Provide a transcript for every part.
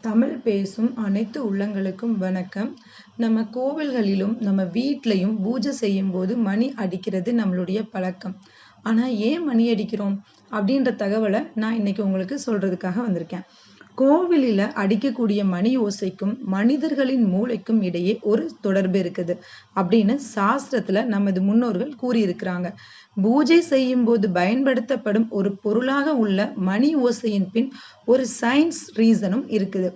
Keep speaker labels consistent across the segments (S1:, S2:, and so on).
S1: தமிழ் பேசும் அனைத்து உள்ளங்களுக்கும் வணக்கம். நம்ம கோவில்களிலும் நம்ம வீட்லையும் பூஜை செய்யும் போது மணி அடிக்கிறது நம்மளுடைய பழக்கம். ஆனால் ஏன் மணி அடிக்கிறோம்? அப்படின்ற தகவலை நான் இன்னைக்கு உங்களுக்கு சொல்றதுக்காக வந்திருக்கேன். கோவிலில் அடிக்கக்கூடிய மணி ஓசைக்கும் மனிதர்களின் மூளைக்கும் இடையே ஒரு தொடர்பு இருக்குது அப்படின்னு சாஸ்திரத்துல நமது முன்னோர்கள் கூறியிருக்கிறாங்க. பூஜை செய்யும் போது பயன்படுத்தப்படும் ஒரு பொருளாக உள்ள மணி ஓசையின் பின் ஒரு சயின்ஸ் ரீசனும் இருக்குது.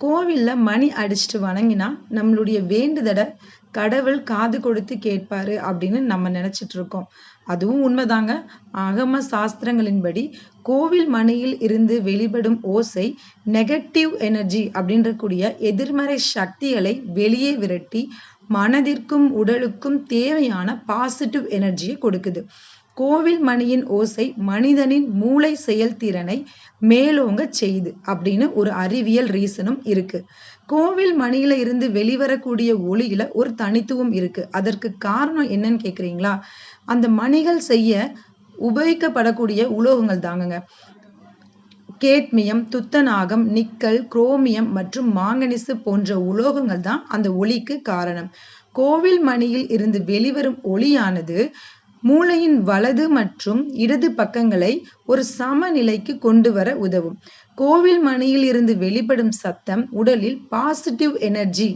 S1: கோவில்ல மணி அடிச்சுட்டு வணங்கினா நம்மளுடைய வேண்டுதட கடவுள் காது கொடுத்து கேட்பாரு அப்படின்னு நம்ம நினைச்சிட்டு இருக்கோம் அதுவும் உண்மைதாங்க. ஆகம சாஸ்திரங்களின்படி கோவில் மணியில் இருந்து வெளிப்படும் ஓசை நெகட்டிவ் எனர்ஜி அப்படின்ற கூடிய எதிர்மறை சக்திகளை வெளியே விரட்டி மனதிற்கும் உடலுக்கும் தேவையான பாசிட்டிவ் எனர்ஜியை கொடுக்குது. கோவில் மணியின் ஓசை மனிதனின் மூளை செயல்திறனை மேலோங்க செய்யுது அப்படின்னு ஒரு அறிவியல் ரீசனும் இருக்கு. கோவில் மணியில இருந்து வெளிவரக்கூடிய ஒளியில ஒரு தனித்துவம் இருக்கு. அதற்கு காரணம் என்னன்னு கேக்குறீங்களா? அந்த மணிகள் செய்ய உபயோகிக்கப்படக்கூடிய உலோகங்கள் தாங்கங்க. கேட்மியம் துத்தநாகம் நிக்கல் குரோமியம் மற்றும் மாங்கனிசு போன்ற உலோகங்கள் தான் அந்த ஒளிக்கு காரணம். கோவில் மணியில் இருந்து வெளிவரும் ஒளியானது மூளையின் வலது மற்றும் இடது பக்கங்களை ஒரு சமநிலைக்கு கொண்டு வர உதவும். கோவில் மணியில் இருந்து வெளிப்படும் சத்தம் உடலில் பாசிட்டிவ் எனர்ஜி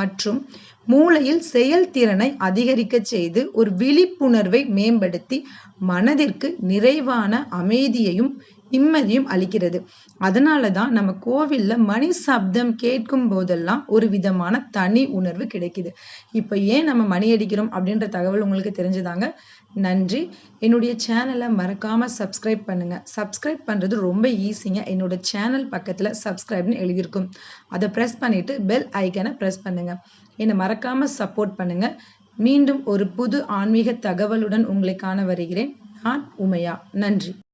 S1: மற்றும் மூளையில் செயல்திறனை அதிகரிக்க செய்து ஒரு விழிப்புணர்வை மேம்படுத்தி மனதிற்கு நிறைவான அமைதியையும் நிம்மதியும் அளிக்கிறது. அதனால தான் நம்ம கோவில்ல மணி சப்தம் கேட்கும் போதெல்லாம் ஒரு விதமான தனி உணர்வு கிடைக்குது. இப்போ ஏன் நம்ம மணி அடிக்கிறோம் அப்படின்ற தகவல் உங்களுக்கு தெரிஞ்சுதாங்க. நன்றி. என்னுடைய சேனலை மறக்காம சப்ஸ்கிரைப் பண்ணுங்க. சப்ஸ்கிரைப் பண்றது ரொம்ப ஈஸிங்க என்னோட சேனல் பக்கத்துல சப்ஸ்கிரைப்னு எழுதியிருக்கும். அதை ப்ரெஸ் பண்ணிட்டு பெல் ஐக்கனை ப்ரெஸ் பண்ணுங்க. என்னை மறக்காம சப்போர்ட் பண்ணுங்க. மீண்டும் ஒரு புது ஆன்மீக தகவலுடன் உங்களை காண வருகிறேன். நான் உமையா. நன்றி.